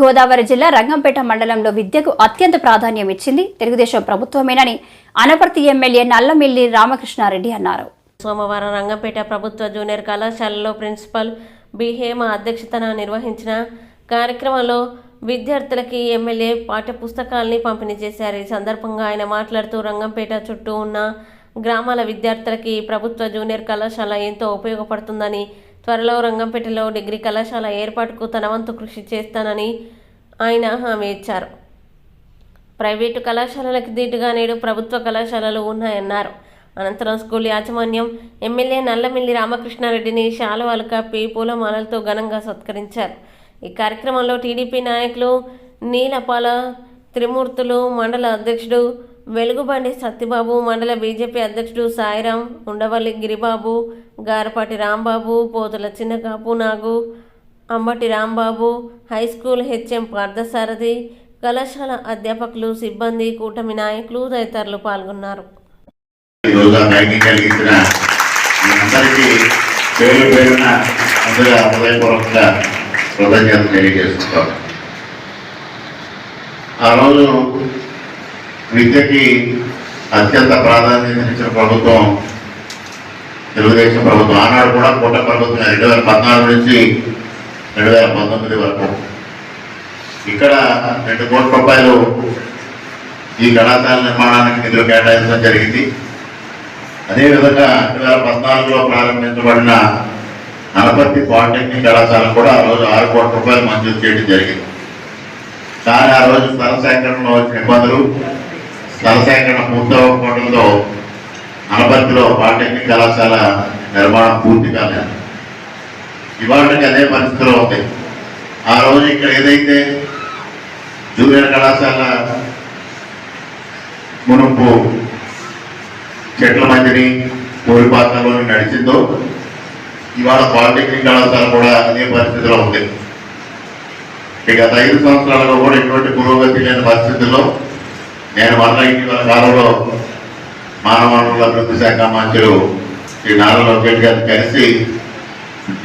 గోదావరి జిల్లా రంగంపేట మండలంలో విద్యకు అత్యంత ప్రాధాన్యం ఇచ్చింది తెలుగుదేశం ప్రభుత్వమేనని అనపర్తి ఎమ్మెల్యే నల్లమిల్లి రామకృష్ణారెడ్డి అన్నారు. సోమవారం రంగంపేట ప్రభుత్వ జూనియర్ కళాశాలలో ప్రిన్సిపల్ బిహేమ అధ్యక్షతన నిర్వహించిన కార్యక్రమంలో విద్యార్థులకి ఎమ్మెల్యే పాఠ్య పుస్తకాల్ని పంపిణీ చేశారు. ఈ సందర్భంగా ఆయన మాట్లాడుతూ రంగంపేట చుట్టూ ఉన్న గ్రామాల విద్యార్థులకి ప్రభుత్వ జూనియర్ కళాశాల ఎంతో ఉపయోగపడుతుందని త్వరలో రంగంపేటలో డిగ్రీ కళాశాల ఏర్పాటుకు తనవంతు కృషి చేస్తానని ఆయన హామీ ఇచ్చారు. ప్రైవేటు కళాశాలలకు దీటుగా నేడు ప్రభుత్వ కళాశాలలు ఉన్నాయన్నారు. అనంతరం స్కూల్ యాజమాన్యం ఎమ్మెల్యే నల్లమిల్లి రామకృష్ణారెడ్డిని శాలువాలు కప్పి పూలమాలలతో ఘనంగా సత్కరించారు. ఈ కార్యక్రమంలో టీడీపీ నాయకులు నీలపాల త్రిమూర్తులు మండల అధ్యక్షుడు వెలుగుబండి సత్యబాబు మండల బీజేపీ అధ్యక్షుడు సాయిరాం ఉండవల్లి గిరిబాబు గారపాటి రాంబాబు పోతుల Chinnakapu Nagu Ambati Rambabu high school HM Parthasarathi కళాశాల అధ్యాపకులు సిబ్బంది కూటమి నాయకులు తదితరులు పాల్గొన్నారు. ఆ రోజు విద్యకి అత్యంత ప్రాధాన్యత ఇచ్చిన ప్రభుత్వం తెలుగుదేశం ప్రభుత్వం. ఆనాడు కూడా కూట ప్రభుత్వం రెండు వేల పద్నాలుగు నుంచి రెండు వేల పంతొమ్మిది వరకు. ఇక్కడ రెండు కోట్ల రూపాయలు ఈ కళాశాల నిర్మాణానికి నిధులు కేటాయించడం జరిగింది. అదేవిధంగా రెండు వేల పద్నాలుగులో ప్రారంభించబడిన నలపర్తి పాలిటెక్నిక్ కళాశాల కూడా ఆ రోజు ఆరు కోట్ల రూపాయలు మంజూరు చేయడం జరిగింది. కానీ ఆ రోజు స్థల సేకరణలో వచ్చిన ఇబ్బందులు స్థల సేకరణ పూర్తవకపోవడంతో అనపర్తిలో పాలిటెక్నిక్ కళాశాల నిర్మాణం పూర్తి కాలేదు. ఇవాళకి అదే పరిస్థితిలో ఉంది ఆ రోజు ఇక్కడ ఏదైతే జూనియర్ కళాశాల మునుపు చెట్ల మధ్యని పాత్రలో నడిచిందో ఇవాళ పాలిటెక్నిక్ కళాశాల కూడా అదే పరిస్థితిలో ఉంది. ఇక గత ఐదు సంవత్సరాలుగా కూడా ఎటువంటి పురోగతి లేని పరిస్థితుల్లో నేను మళ్ళా ఇటీవల కాలంలో మానవ వనరుల అభివృద్ధి శాఖ మంత్రులు శ్రీ నారా లోకేష్ గారిని కలిసి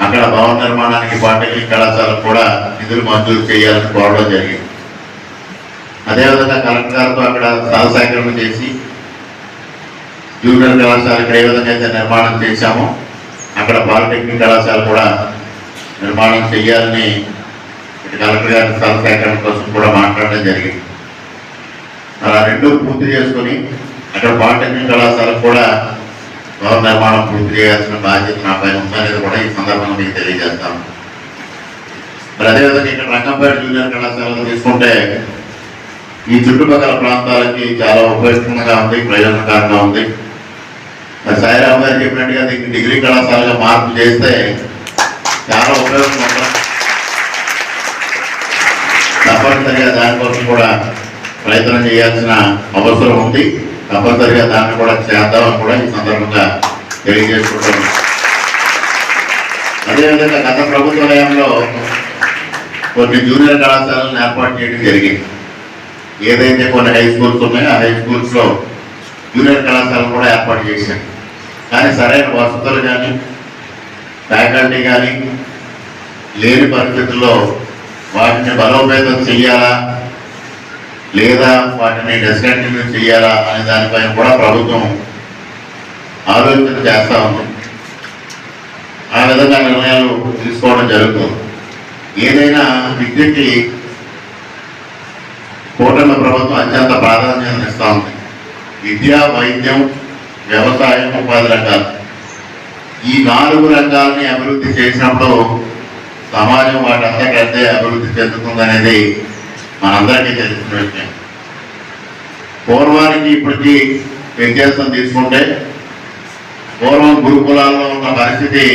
అక్కడ భవన నిర్మాణానికి పాలిటెక్నిక్ కళాశాలకు కూడా నిధులు మంజూరు చేయాలని కోరడం జరిగింది. అదేవిధంగా కలెక్టర్ గారితో అక్కడ స్థల చేసి జూనియర్ కళాశాల ఇక్కడ ఏ విధంగా అయితే నిర్మాణం చేశామో అక్కడ పాలిటెక్నిక్ కళాశాల కూడా నిర్మాణం చేయాలని కలెక్టర్ గారి స్థల కోసం కూడా మాట్లాడడం జరిగింది. అలా రెండు పూర్తి చేసుకొని అక్కడ పాలిటెక్నిక్ కళాశాల కూడా భవన నిర్మాణం పూర్తి చేయాల్సిన బాధ్యత నా పైన ఉందనేది కూడా ఈ సందర్భంగా మీకు తెలియజేస్తాను. మరి అదేవిధంగా ఇక్కడ రంగంపేట జూనియర్ కళాశాలలో తీసుకుంటే ఈ చుట్టుపక్కల ప్రాంతాలకి చాలా ఉపయోగకరంగా ఉంది ప్రయోజనకరంగా ఉంది. మరి సాయిరామ్ గారు చెప్పినట్టుగా దీన్ని డిగ్రీ కళాశాలగా మార్పు చేస్తే చాలా ఉపయోగం ఉంటుంది తప్పనిసరిగా దానికోసం కూడా ప్రయత్నం చేయాల్సిన అవసరం ఉంది. తప్పనిసరిగా దాన్ని కూడా చేద్దామని కూడా ఈ సందర్భంగా తెలియజేసుకుంటాను అదేవిధంగా గత ప్రభుత్వ హయాంలో కొన్ని జూనియర్ కళాశాలను ఏర్పాటు చేయడం జరిగింది. ఏదైతే కొన్ని హై స్కూల్స్ ఉన్నాయో ఆ హై స్కూల్స్లో జూనియర్ కళాశాలను కూడా ఏర్పాటు చేశాను కానీ సరైన వసతులు కానీ ఫ్యాకల్టీ కానీ లేని పరిస్థితుల్లో వాటిని బలోపేతం చెయ్యాలా లేదా వాటిని డిస్కంటిన్యూ చేయాలా అనే దానిపైన కూడా ప్రభుత్వం ఆలోచన చేస్తూ ఉంది. ఆ విధంగా నిర్ణయాలు తీసుకోవడం జరుగుతుంది. ఏదైనా విద్యకి కూటమి ప్రభుత్వం అత్యంత ప్రాధాన్యతను ఇస్తూ ఉంది. విద్య వైద్యం వ్యవసాయం ఉపాధి రంగాలు. ఈ నాలుగు రంగాల్ని అభివృద్ధి చేసినప్పుడు సమాజం వాటంతకంటే అభివృద్ధి చెందుతుందనేది మనందరికీ తెలిసిన విషయం. పూర్వానికి ఇప్పటికీ వ్యత్యాసం తీసుకుంటే పూర్వం గురుకులాల్లో ఉన్న పరిస్థితి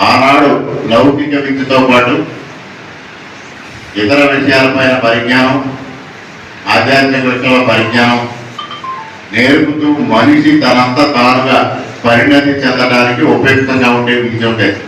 ఆనాడు లౌకిక విద్యతో పాటు ఇతర విషయాలపైన పరిజ్ఞానం ఆధ్యాత్మిక విషయంలో పరిజ్ఞానం నేర్పుతూ మనిషి తనంతా తానుగా పరిణతి చెందడానికి ఉపయుక్తంగా ఉండే విద్య ఉండేది.